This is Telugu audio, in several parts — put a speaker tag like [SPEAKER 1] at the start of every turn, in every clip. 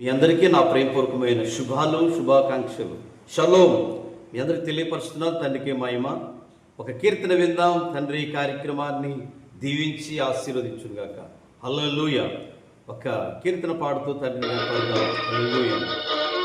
[SPEAKER 1] మీ అందరికీ నా ప్రేమపూర్వకమైన శుభాలు శుభాకాంక్షలు. షలోం. మీ అందరికి తెలియపరుస్తున్నాను తండ్రికి మహిమ. ఒక కీర్తన విందాం తండ్రి ఈ కార్యక్రమాన్ని దీవించి ఆశీర్వదించుగాక లూయ ఒక కీర్తన పాడుతూ తండ్రిని హలో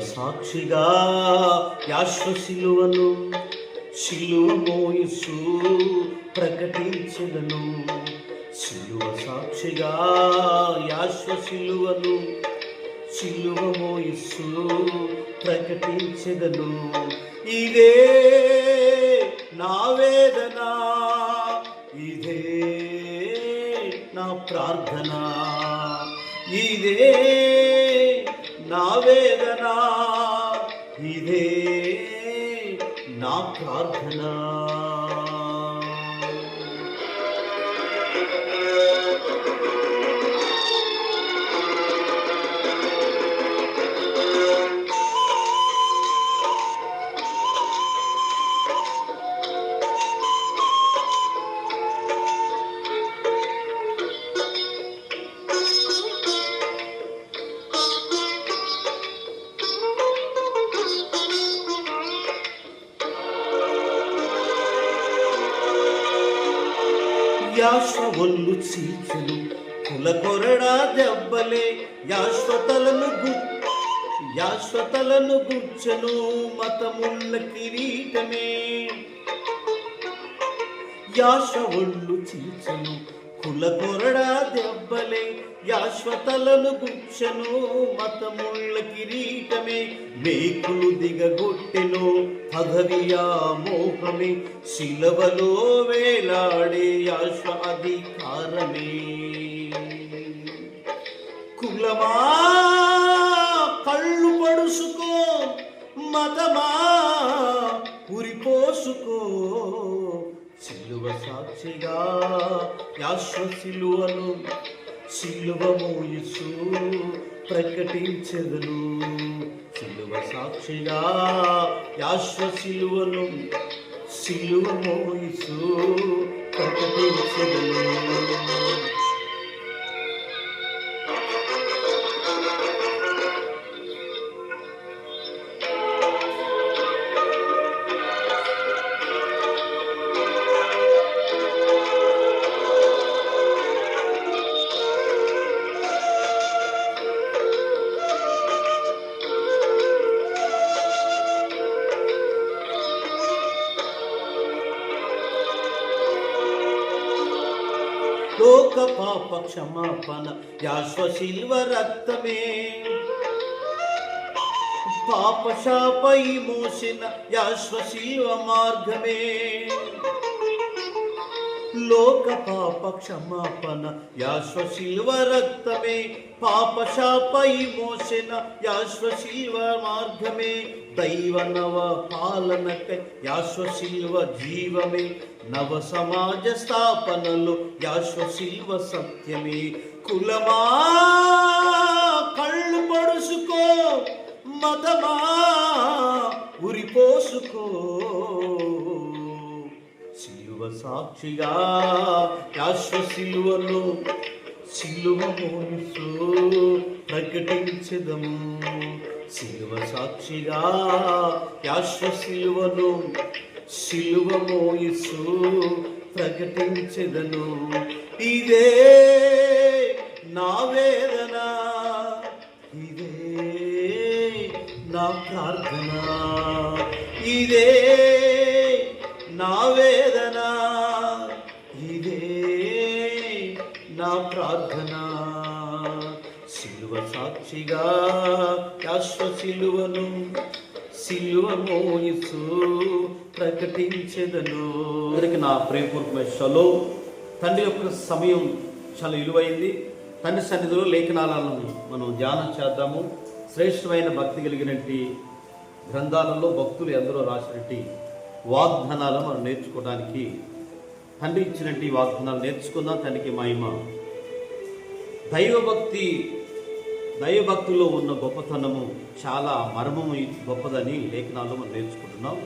[SPEAKER 1] సాక్షిగా యాశ్వ శిలువను శిలువ మోయసు ప్రకటించదను. శిలువ సాక్షిగా యాశ్వ శిలువను శిలువ మోయసు ప్రకటించదను. ఇదే నా వేదన ఇదే నా ప్రార్థనా. యాశ్వ ఒళ్ళు చీచులు కులకొరడా దెబ్బలే యాశ్వతలను గు యాశ్వతలను గుచ్చను మతముల్ల కిరీటమే. యాశ ఒళ్ళు చీచను కులకొరడా దెబ్బలే యాశ్వతలను గుచ్చను మతముళ్ళ కిరీటమే మేకులు దిగగొట్టెను పదవియా మోహమే శిలవలో వేలాడే యాశ్వ అధికారమే. కులమా కళ్ళు పడుసుకో మతమా ఉరిపోసుకో సిలువ సాక్షిగా యాశ్వ సిలువను సిలువ మోయిసు ప్రకటించెదను. శిలువ సాక్షిగా యాశ్వ శిలువను సిలువ మోయిసు ప్రకటించెదను. క్షమాపణ యాశ్వ శిల్వ రక్తమే. పాపశాపై మోసిన యాశ్వ శిల్వ మార్గమే. లోక పాప క్షమాపణ యాశ్వ శిల్వ రక్తమే. పాపశాపై మోసిన యాశ్వ మార్గమే దైవ నవ పాలనకై యాశ్వ శిల్వ జీవమే నవ సమాజ స్థాపనలో యాశ్వ శిల్వ సత్యమే. కులమా కళ్ళు పడుసుకో మతమా ఉరిపోసుకో శిలువ సాక్షిగా యాశ్వ సిలువను శిలువ మోనిసు ప్రకటించదము సిలువ సాక్షిగా యాశ్వ శిలువను శిలువ మోయిసు ప్రకటించదను. ఇదే నా వేదన ఇదే నా ప్రార్థన ఇదే సాక్షిగా యాశ్వ సిలువను సిలువ మోయిసు ప్రకటించెదను. అందరికి నా ప్రేమపూర్వకమైన షలో. తండ్రి యొక్క సమయం చాలా విలువైంది తండ్రి సన్నిధిలో లేఖనాలను మనం ధ్యానం చేద్దాము. శ్రేష్టమైన భక్తి కలిగినటువంటి గ్రంథాలలో భక్తులు ఎందరో రాసినట్టు వాగ్దానాలు మనం నేర్చుకోవడానికి తండ్రి ఇచ్చినట్టు వాగ్దానాలు నేర్చుకుందాం. తండ్రికి మహిమ. దైవభక్తి దైవభక్తిలో ఉన్న గొప్పతనము చాలా మర్మము గొప్పదని లేఖనాల్లో మనం నేర్చుకుంటున్నాం.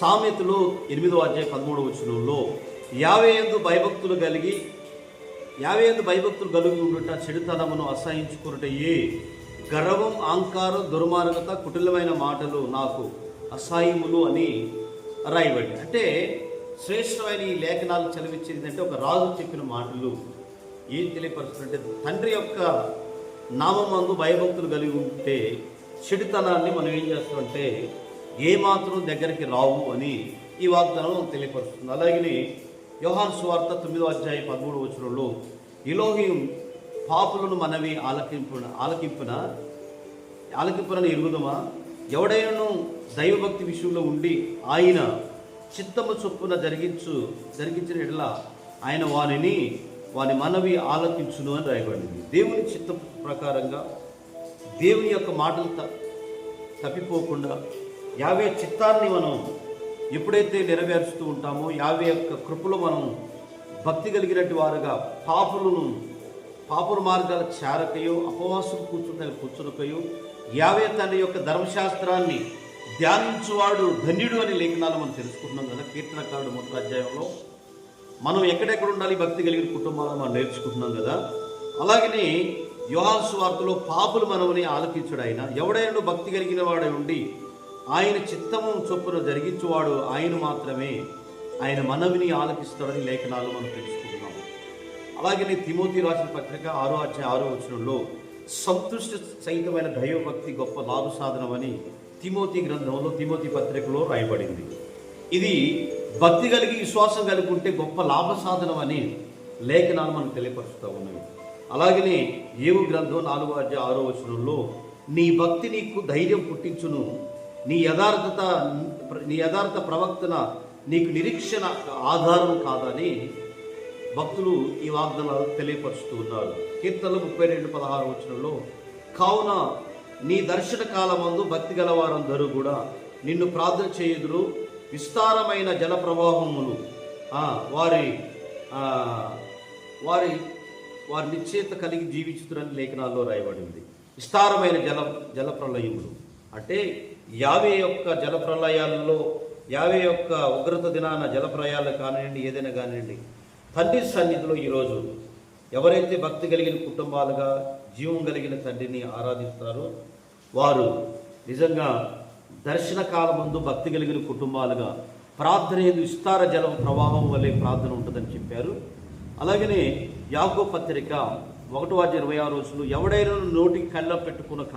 [SPEAKER 1] సామెతలో ఎనిమిదో అధ్యాయ పదమూడవ వచనంలో యాభై ఎందు భయభక్తులు కలిగి యాభై ఎందు భయభక్తులు కలిగి ఉండుట చెడుతనమును అసహించుకున్నటయే గర్వం అహంకారం దుర్మార్గత కుటిలమైన మాటలు నాకు అసహ్యములు అని రాయబడి అంటే శ్రేష్టమైన ఈ లేఖనాలు చదివించేది అంటే ఒక రాజు చెప్పిన మాటలు. ఏం తెలియపరుస్తుందంటే తండ్రి యొక్క నామందు భయభక్తులు కలిగి ఉంటే చెడుతనాన్ని మనం ఏం చేస్తామంటే ఏ మాత్రం దగ్గరికి రావు అని ఈ వాగ్దానం తెలియపరుస్తుంది. అలాగనే యోహాన్ సువార్త తొమ్మిదో అధ్యాయ పదమూడు వచనంలో ఇలోహిం పాపులను మనవి ఆలకింపున ఆలకింపున ఆలకింపునని ఎరుగుదమా? ఎవడైనను దైవభక్తి విషయంలో ఉండి ఆయన చిత్తము చొప్పున జరిగించు జరిగించిన ఎడల ఆయన వారిని వాని మనవి ఆలకించును అని రాయబడింది. దేవుని చిత్త ప్రకారంగా దేవుని యొక్క మాటలు త తప్పిపోకుండా యావే చిత్తాన్ని మనం ఎప్పుడైతే నెరవేరుస్తూ ఉంటామో యావే యొక్క కృపలో మనం భక్తి కలిగినట్టు వారుగా పాపులను పాపుల మార్గాల చేరకయో అపవాసులు కూర్చున్న కూర్చునకయో యావే తన యొక్క ధర్మశాస్త్రాన్ని ధ్యానించువాడు ధన్యుడు అని లేఖనాలు మనం తెలుసుకుంటున్నాం కదా కీర్తనకారుడు మొదటి అధ్యాయంలో. మనం ఎక్కడెక్కడ ఉండాలి భక్తి కలిగిన కుటుంబాలను మనం నేర్చుకుంటున్నాం కదా. అలాగనే యోహాన్ సువార్తలో పాపులు మనవని ఆలకించుడు ఆయన ఎవడైనా భక్తి కలిగిన వాడే ఉండి ఆయన చిత్తము చొప్పున జరిగించువాడు ఆయన మాత్రమే ఆయన మనవిని ఆలకిస్తాడని లేఖనాలు మనం తెలుసుకుంటున్నాం అలాగనే తిమోతి రాసిన పత్రిక ఆరో అధ్యాయ ఆరో వచనంలో సంతుష్టి సహితమైన దైవభక్తి గొప్ప లాభ సాధనమని తిమోతి గ్రంథంలో తిమోతి పత్రికలో రాయబడింది. ఇది భక్తి కలిగి విశ్వాసం కలిగి ఉంటే గొప్ప లాభ సాధనం అని లేఖనాలు మనం తెలియపరుస్తూ ఉన్నవి. అలాగనే ఏవు గ్రంథం నాలుగో అధ్యాయ ఆరో వచనంలో నీ భక్తి నీకు ధైర్యం పుట్టించును. నీ యథార్థత నీ యథార్థ ప్రవక్తన నీకు నిరీక్షణ ఆధారం కాదని భక్తులు ఈ వాగ్దానాలు తెలియపరుస్తూ ఉన్నారు. కీర్తనలు ముప్పై రెండు పదహారు వచనంలో కావున నీ దర్శన కాలమందు భక్తి గలవారందరూ కూడా నిన్ను ప్రార్థన చేయుదురు. విస్తారమైన జల ప్రవాహములు వారి వారి వారు నిశ్చేత కలిగి జీవించుతురని లేఖనాల్లో రాయబడింది. విస్తారమైన జల జల ప్రళయములు అంటే యావే యొక్క జలప్రళయాలలో యావే యొక్క ఉగ్రత దినాన జల ప్రళయాలు కానివ్వండి ఏదైనా కానివ్వండి తండ్రి సన్నిధిలో ఈరోజు ఎవరైతే భక్తి కలిగిన కుటుంబాలుగా జీవం కలిగిన తండ్రిని ఆరాధిస్తారో వారు నిజంగా దర్శన కాలమందు భక్తి కలిగిన కుటుంబాలుగా ప్రార్థన ఏది విస్తార జలం ప్రవాహం వల్లే ప్రార్థన ఉంటుందని చెప్పారు. అలాగనే యాగో పత్రిక ఒకటో అధ్యాయ ఇరవై ఆరు రోజులు ఎవడైనా నోటికి కళ్ళ పెట్టుకునక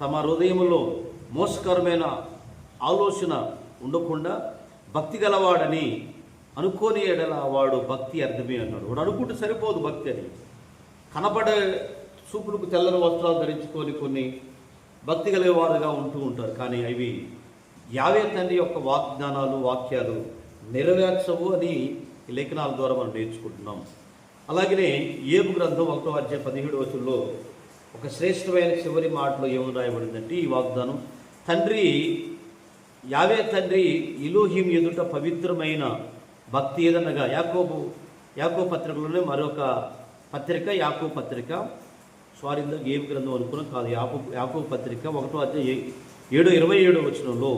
[SPEAKER 1] తమ హృదయంలో మోసకరమైన ఆలోచన ఉండకుండా భక్తి గలవాడని అనుకోని ఎడల వాడు భక్తి అర్థమే అన్నాడు. వాడు అనుకుంటే సరిపోదు భక్తి అని కనపడే చూపులకు తెల్లని వస్త్రాలు ధరించుకొని కొన్ని భక్తి కలిగేవారుగా ఉంటూ ఉంటారు. కానీ అవి యావే తండ్రి యొక్క వాగ్దానాలు వాక్యాలు నెరవేర్చవు అని లేఖనాల ద్వారా మనం నేర్చుకుంటున్నాం. అలాగనే ఏబు గ్రంథం ఒకటో అధ్యాయ పదిహేడు వచనంలో ఒక శ్రేష్టమైన చివరి మాటలో ఏమని రాయబడిందంటే ఈ వాగ్దానం తండ్రి యావే తండ్రి ఇలోహిం ఎదుట పవిత్రమైన భక్తి ఏదనగా యాకోబు యాకో పత్రికలోనే మరొక పత్రిక యాకో పత్రిక. సారీ ఇందాక ఏం గ్రంథం అనుకున్నాం కాదు యాకో యాకో పత్రిక ఒకటో అధ్యాయ ఏడు ఇరవై ఏడో వచనంలో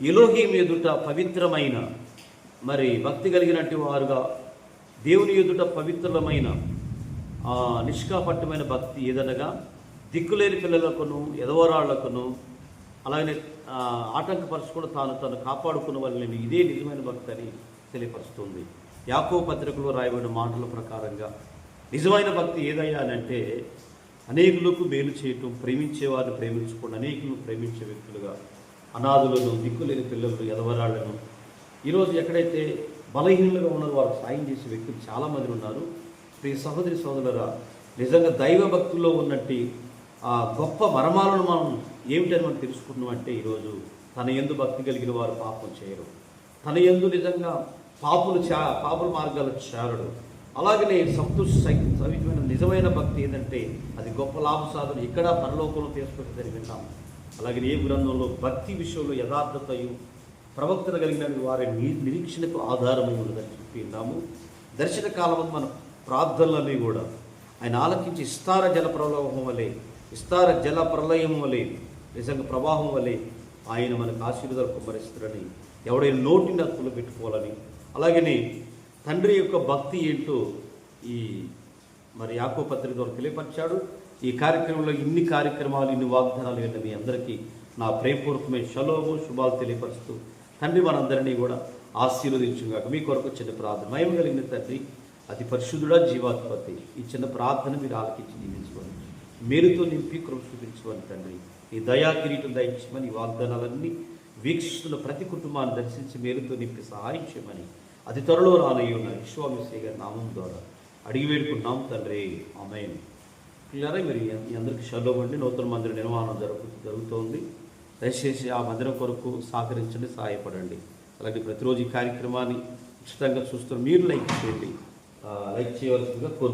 [SPEAKER 1] ఇలోహిం ఎదుట పవిత్రమైన మరి భక్తి కలిగినట్టు వారుగా దేవుని ఎదుట పవిత్రమైన నిష్కాపట్టమైన భక్తి ఏదనగా దిక్కులేని పిల్లలకును ఎదవరాళ్ళకును అలాగే ఆటంకపరచకుండా తాను తను కాపాడుకున్న వాళ్ళని ఇదే నిజమైన భక్తి అని తెలియపరుస్తుంది. యాకో పత్రికలో రాయబడిన మాటల ప్రకారంగా నిజమైన భక్తి ఏదయ్యా అని అంటే అనేకులకు మేలు చేయటం ప్రేమించే వారిని ప్రేమించకుండా అనేకులను ప్రేమించే వ్యక్తులుగా అనాథులను దిక్కులేని పిల్లలను ఎదవరాళ్ళను ఈరోజు ఎక్కడైతే బలహీనులుగా ఉన్న వారికి సాయం చేసే వ్యక్తులు చాలామంది ఉన్నారు. ప్రియ సహోదరి సోదరులరా నిజంగా దైవ భక్తుల్లో ఉన్నట్టు ఆ గొప్ప మరమాలను మనం ఏమిటని మనం తెలుసుకున్నాం అంటే ఈరోజు తన ఎందు భక్తి కలిగిన వారు పాపం చేయరు. తన ఎందు నిజంగా పాపులు చా పాపుల మార్గాలు చేరడు. అలాగనే సంతోష సహితమైన నిజమైన భక్తి ఏంటంటే అది గొప్ప లాభ సాధన ఇక్కడ పరలోకంలో తీసుకొస్తుందని విన్నాం అలాగే ఏ గ్రంథంలో భక్తి విషయంలో యథార్థతయు ప్రవక్తలు కలిగిన వారి నిరీక్షణకు ఆధారమై ఉన్నదని చెప్పి ఉన్నాము దర్శన కాలం మన ప్రార్థనలన్నీ కూడా ఆయన ఆలకించి ఇస్తార జల ప్రవాహం వలె ఇస్తార జల ప్రళయం వలె నిజంగా ప్రవాహం వలె ఆయన మనకు ఆశీర్వాదాలు కుమ్మరిస్తారని ఎవడైనా నోటిని అతులు పెట్టుకోవాలని అలాగనే తండ్రి యొక్క భక్తి ఏంటో ఈ మరి యాకో పత్రిక ద్వారా తెలియపరిచాడు. ఈ కార్యక్రమంలో ఇన్ని కార్యక్రమాలు ఇన్ని వాగ్దానాలు విన్న మీ అందరికీ నా ప్రేమపూర్వకమైన శలోము శుభాలు తెలియపరుస్తూ తండ్రి మనందరినీ కూడా ఆశీర్వదించుగాక మీ కొరకు చిన్న ప్రార్థన. మయం కలిగిన తండ్రి అతి పరిశుద్ధుడా జీవాధిపతి. ఈ చిన్న ప్రార్థన మీరు ఆలకించి దీవించుకోండి మేలుతో నింపి కృప చూపించుకోండి తండ్రి. ఈ దయా కిరీటం దయించమని ఈ వాగ్దానాలన్నీ వీక్షిస్తున్న ప్రతి కుటుంబాన్ని దర్శించి మేలుతో నింపి సహాయం చేయమని అతి త్వరలో రానయ్య ఉన్న విశ్వామిశ్రీ గారి నామం ద్వారా అడిగి వేడుకున్నాం తండ్రి. ఆమెన్. పిల్లరా మీరు అందరికీ షలో అండి. నూతన మందిర నిర్మాణం జరుగు జరుగుతోంది. దయచేసి ఆ మందిరం కొరకు సహకరించండి సహాయపడండి. అలాగే ప్రతిరోజు ఈ కార్యక్రమాన్ని ఉచితంగా చూస్తున్న మీరు లైక్ చేయండి. లైక్ చేయవలసిందిగా కోరు